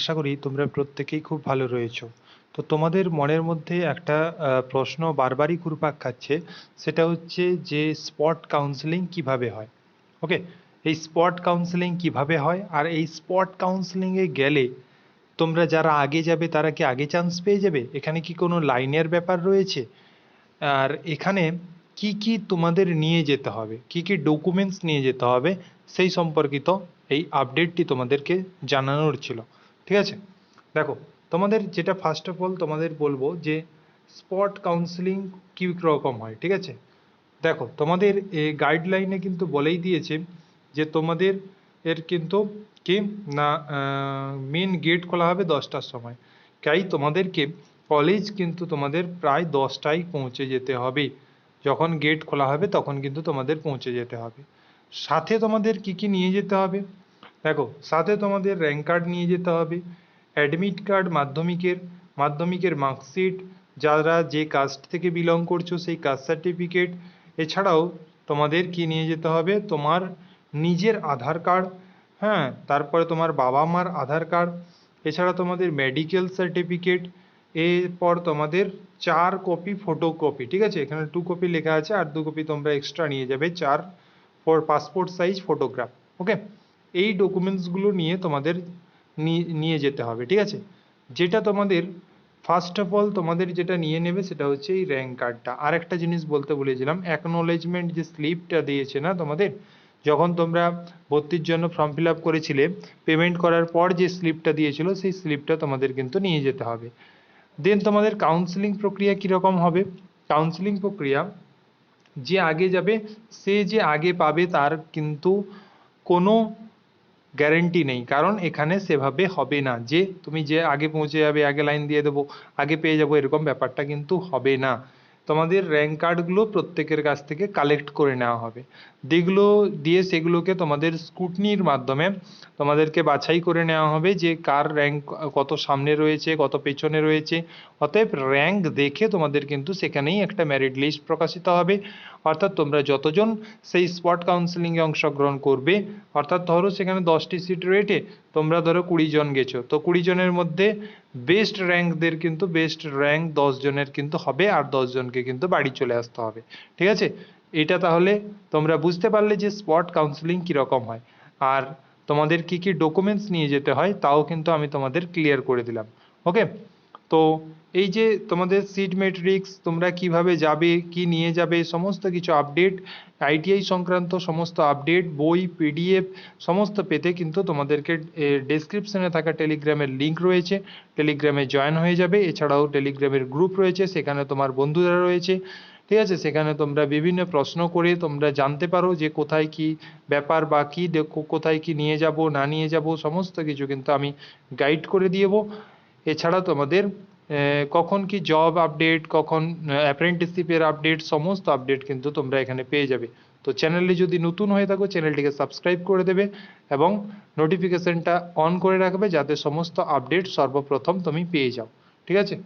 আশা করি তোমরা প্রত্যেকেই খুব ভালো রয়েছো। তো তোমাদের মনের মধ্যে একটা প্রশ্ন বারবারই ঘুরপাক খাচ্ছে, সেটা হচ্ছে যে স্পট কাউন্সেলিং কীভাবে হয়? ওকে এই স্পট কাউন্সেলিং কীভাবে হয়? আর এই স্পট কাউন্সেলিংয়ে গেলে তোমরা যারা আগে যাবে, তারা কি আগে চান্স পেয়ে যাবে? এখানে কি কোনো লাইনের ব্যাপার রয়েছে? আর এখানে কি কি তোমাদের নিয়ে যেতে হবে? কি কি ডকুমেন্টস নিয়ে যেতে হবে? সেই সম্পর্কিত এই আপডেটটি তোমাদেরকে জানানোর ছিল। ঠিক আছে? দেখো, তোমাদের যেটা ফার্স্ট অফ অল তোমাদের বলব যে স্পট কাউন্সেলিং কী রকম হয়, ঠিক আছে? দেখো, তোমাদের এই গাইডলাইনে কিন্তু বলেই দিয়েছে যে তোমাদের এর কিন্তু কি না মেন গেট খোলা হবে দশটার সময়। তাই তোমাদেরকে কলেজ কিন্তু তোমাদের প্রায় দশটায় পৌঁছে যেতে হবে। যখন গেট খোলা হবে তখন কিন্তু তোমাদের পৌঁছে যেতে হবে। সাথে তোমাদের কি কি নিয়ে যেতে হবে? দেখো, সাথে তোমাদের র্যাঙ্ক কার্ড নিয়ে যেতে হবে অ্যাডমিট কার্ড মাধ্যমিকের মাধ্যমিকের মার্কশিট যারা যে কাস্ট থেকে বিলং করছ সেই কাস্ট সার্টিফিকেট এছাড়াও তোমাদের কি নিয়ে যেতে হবে? তোমার নিজের আধার কার্ড হ্যাঁ তারপরে তোমার বাবা মার আধার কার্ড এছাড়া তোমাদের মেডিকেল সার্টিফিকেট এরপর তোমাদের চার কপি ফটোকপি ঠিক আছে? এখানে টু কপি লেখা আছে, আর দু কপি তোমরা এক্সট্রা নিয়ে যাবে, চার four passport size photograph okay এই ডকুমেন্টসগুলো নিয়ে তোমাদের নিয়ে যেতে হবে, ঠিক আছে? যেটা তোমাদের ফার্স্ট অফ অল তোমাদের যেটা নিয়ে নেবে সেটা হচ্ছে এই র্যাঙ্ক কার্ডটা আর একটা জিনিস বলতে ভুলেছিলাম অ্যাকনোলেজমেন্ট যে স্লিপটা দিয়েছে না তোমাদের, যখন তোমরা ভর্তির জন্য ফর্ম ফিল আপ করেছিলে পেমেন্ট করার পর যে স্লিপটা দিয়েছিল, সেই স্লিপটা তোমাদের কিন্তু নিয়ে যেতে হবে। দেন তোমাদের কাউন্সেলিং প্রক্রিয়া কীরকম হবে? কাউন্সেলিং প্রক্রিয়া, যে আগে যাবে, সে যে আগে পাবে তার কিন্তু কোনো গ্যারেন্টি নেই। কারণ এখানে সেভাবে হবে না। যে তুমি যে আগে পৌঁছে যাবে, আগে লাইন দিয়ে দেবো, আগে পেয়ে যাব, এরকম ব্যাপারটা কিন্তু হবে না। তোমাদের র্যাঙ্ক কার্ডগুলো প্রত্যেকের কাছ থেকে কালেক্ট করে নেওয়া হবে। যেগুলো দিয়ে সেগুলোকে তোমাদের স্কুটনির মাধ্যমে তোমাদেরকে বাছাই করে নেওয়া হবে যে কার র্যাঙ্ক কত সামনে রয়েছে, কত পেছনে রয়েছে। অতএব র্যাঙ্ক দেখে তোমাদের কিন্তু সেখানেই একটা মেরিট লিস্ট প্রকাশিত হবে। অর্থাৎ তোমরা যতজন সেই স্পট কাউন্সেলিংয়ে অংশগ্রহণ করবে, অর্থাৎ ধরো সেখানে দশটি সিট রয়েছে, তোমরা ধরো কুড়ি জন গেছো। তো কুড়ি জনের মধ্যে বেস্ট র্যাঙ্কদের কিন্তু বেস্ট র্যাঙ্ক জনের কিন্তু হবে আর জনকে কিন্তু বাড়ি চলে আসতে হবে। ঠিক আছে? এটা তাহলে তোমরা বুঝতে পারলে যে স্পট কাউন্সিলিং কীরকম হয়। আর তোমাদের কি কি ডকুমেন্টস নিয়ে যেতে হয়, তাও কিন্তু আমি তোমাদের ক্লিয়ার করে দিলাম। ওকে তো এই যে তোমাদের সিট মেট্রিক্স তোমরা কীভাবে যাবে, কি নিয়ে যাবে, সমস্ত কিছু আপডেট আইটিআই সংক্রান্ত সমস্ত আপডেট বই পিডিএফ সমস্ত পেতে কিন্তু তোমাদেরকে ডেসক্রিপশনে থাকা টেলিগ্রামের লিঙ্ক রয়েছে। টেলিগ্রামে জয়েন হয়ে যাবে। এছাড়াও টেলিগ্রামের গ্রুপ রয়েছে। সেখানে তোমার বন্ধুরা রয়েছে। ঠিক আছে? সেখানে তোমরা বিভিন্ন প্রশ্ন করে তোমরা জানতে পারো যে কোথায় কি ব্যাপার বা কী কোথায় কি নিয়ে যাব, না নিয়ে যাব, সমস্ত কিছু কিন্তু আমি গাইড করে দিয়েবো এছাড়া তোমাদের কখন কি জব আপডেট কখন অ্যাপ্রেন্টিসশিপের আপডেট সমস্ত আপডেট কিন্তু তোমরা এখানে পেয়ে যাবে। তো চ্যানেলে যদি নতুন হয়ে থাকো চ্যানেলটিকে সাবস্ক্রাইব করে দেবে এবং নোটিফিকেশনটা অন করে রাখবে যাতে সমস্ত আপডেট সর্বপ্রথম তুমি পেয়ে যাও। ঠিক আছে?